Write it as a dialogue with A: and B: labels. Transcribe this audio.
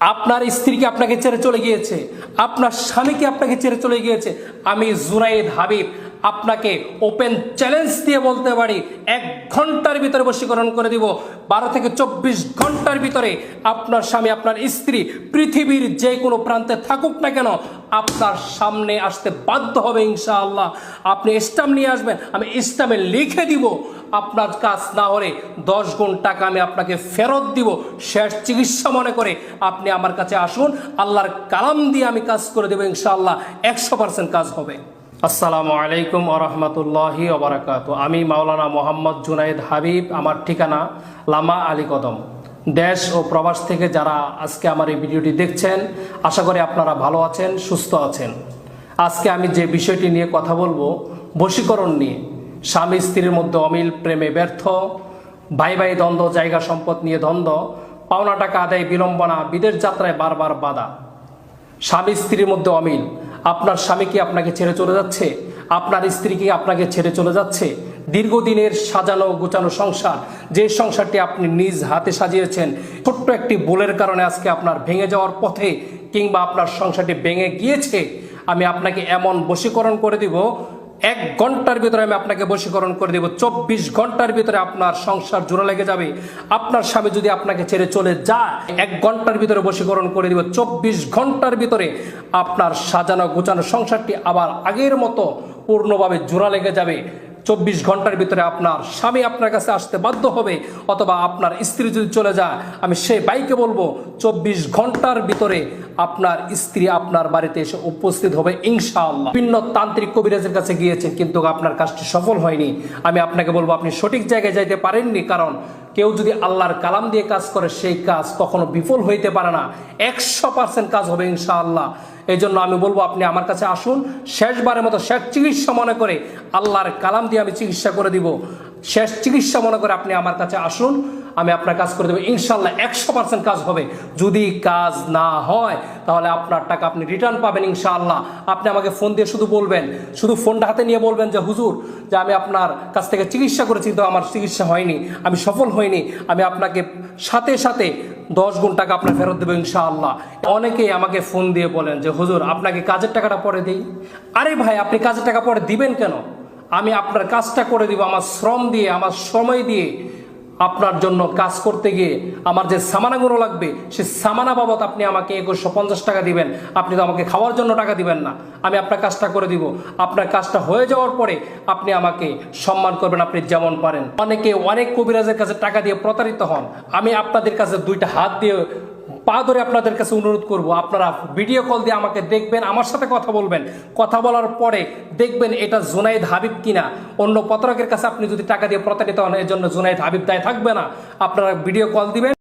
A: আপনার স্ত্রীকে আপনাকে ছেড়ে চলে গিয়েছে, আপনার স্বামীকে আপনাকে ছেড়ে চলে গিয়েছে। আমি জুনাইদ হাবিব আপনাকে ওপেন চ্যালেঞ্জ দিয়ে বলতে পারি, এক ঘণ্টার ভিতরে বশীকরণ করে দিব। বারো থেকে চব্বিশ ঘণ্টার ভিতরে আপনার স্বামী, আপনার স্ত্রী, পৃথিবীর যে কোনো প্রান্তে থাকুক না কেন, আপনার সামনে আসতে বাধ্য হবে ইনশাআল্লাহ। আপনি স্টাম্প নিয়ে আসবেন, আমি স্টাম্পে লিখে দিব। আপনার কাজ না হলে দশ গুণ টাকা আমি আপনাকে ফেরত দিব। শেষ চিকিৎসা মনে করে আপনি আমার কাছে আসুন, আল্লাহর কালাম দিয়ে আমি কাজ করে দেবো ইনশাআল্লাহ। একশো পার্সেন্ট কাজ হবে। আসসালামু আলাইকুম আরহামতুল্লাহি ওবরাকাত আমি মাওলানা মোহাম্মদ জুনাইদ হাবিব, আমার ঠিকানা লামা আলী কদম। দেশ ও প্রবাস থেকে যারা আজকে আমার এই ভিডিওটি দেখছেন, আশা করি আপনারা ভালো আছেন, সুস্থ আছেন। আজকে আমি যে বিষয়টি নিয়ে কথা বলব, বশীকরণ নিয়ে। স্বামী স্ত্রীর মধ্যে অমিল প্রেমে ব্যর্থ ভাই ভাই দ্বন্দ্ব, জায়গা সম্পদ নিয়ে দ্বন্দ্ব, পাওনা টাকা আদায় বিলম্বনা বিদেশ যাত্রায় বারবার বাধা। স্বামী স্ত্রীর মধ্যে অমিল আপনার স্বামী কি আপনাকে ছেড়ে চলে যাচ্ছে, আপনার স্ত্রীকে আপনাকে ছেড়ে চলে যাচ্ছে, দীর্ঘদিনের সাজানো গোছানো সংসার, যে সংসারটি আপনি নিজ হাতে সাজিয়েছেন, ছোট্ট একটি বোলের কারণে আজকে আপনার ভেঙে যাওয়ার পথে কিংবা আপনার সংসারটি ভেঙে গিয়েছে, আমি আপনাকে এমন বশীকরণ করে দিব এক ঘণ্টার ভিতরে আমি আপনাকে বশীকরণ করে দেব। চব্বিশ ঘণ্টার ভিতরে আপনার সংসার জোড়া লেগে যাবে। আপনার স্বামী যদি আপনাকে ছেড়ে চলে যায়, এক ঘণ্টার ভিতরে বশীকরণ করে দেব। চব্বিশ ঘণ্টার ভিতরে আপনার সাজানো গোছানো সংসারটি আবার আগের মতো পূর্ণভাবে জোড়া লেগে যাবে। চব্বিশ ঘণ্টার ভিতরে আপনার স্বামী আপনার কাছে আসতে বাধ্য হবে, অথবা আপনার স্ত্রী যদি চলে যায়, আমি সেই বাইকে বলব, চব্বিশ ঘণ্টার ভিতরে আপনার স্ত্রী আপনার বাড়িতে এসে উপস্থিত হবে ইনশাআল্লাহ। বিভিন্ন তান্ত্রিক কবিরাজের কাছে গিয়েছেন, কিন্তু আপনার কাজটি সফল হয়নি। আমি আপনাকে বলব, আপনি সঠিক জায়গায় যাইতে পারেননি, কারণ কেউ যদি আল্লাহর কালাম দিয়ে কাজ করে, সেই কাজ কখনো বিফল হইতে পারে না। একশো পার্সেন্ট কাজ হবে ইনশাআল্লাহ। এই জন্য আমি বলব, আপনি আমার কাছে আসুন, শেষবারের মতো শেষ চিকিৎসা মনে করে আল্লাহর কালাম দিয়ে আমি চিকিৎসা করে দিব। শেষ চিকিৎসা মনে করে আপনি আমার কাছে আসুন। আমি আপনার কাজ করে দেবো। ইনশাল্লাহ একশো পার্সেন্ট কাজ হবে। যদি কাজ না হয়, তাহলে আপনার টাকা আপনি রিটার্ন পাবেন ইনশাআল্লাহ আপনি আমাকে ফোন দিয়ে শুধু বলবেন, শুধু ফোনটা হাতে নিয়ে বলবেন যে, হুজুর, যে আমি আপনার কাছ থেকে চিকিৎসা করেছি কিন্তু আমার চিকিৎসা হয়নি, আমি সফল হইনি, আমি আপনাকে সাথে সাথে দশ গুণ টাকা আপনার ফেরত দেবো ইনশাআল্লাহ অনেকেই আমাকে ফোন দিয়ে বলেন যে, হুজুর, আপনাকে কাজের টাকাটা পরে দিই। আরে ভাই, আপনি কাজের টাকা পরে দিবেন কেন? আমি আপনার কাজটা করে দিব, আমার শ্রম দিয়ে, আমার সময় দিয়ে। আপনার জন্য কাজ করতে গিয়ে আমার যে সামানাগুলো লাগবে, সে সামানা বাবদ আপনি আমাকে একুশশো পঞ্চাশ টাকা দিবেন। আপনি তো আমাকে খাওয়ার জন্য টাকা দিবেন না। আমি আপনার কাজটা করে দিব। আপনার কাজটা হয়ে যাওয়ার পরে আপনি আমাকে সম্মান করবেন, আপনি যেমন পারেন। অনেকে অনেক কবিরাজের কাছে টাকা দিয়ে প্রতারিত হন। আমি আপনাদের কাছে দুইটা হাত দিয়ে পা ধরে আপনাদের কাছে অনুরোধ করব, আপনারা ভিডিও কল দিয়ে আমাকে দেখবেন, আমার সাথে কথা বলবেন। কথা বলার পরে দেখবেন এটা জুনাইদ হাবিব কিনা। অন্য পত্রকের কাছে আপনি যদি টাকা দিয়ে প্রতারিত হন এর জন্য জুনাইদ হাবিব দায় থাকবে না। আপনারা ভিডিও কল দিবেন।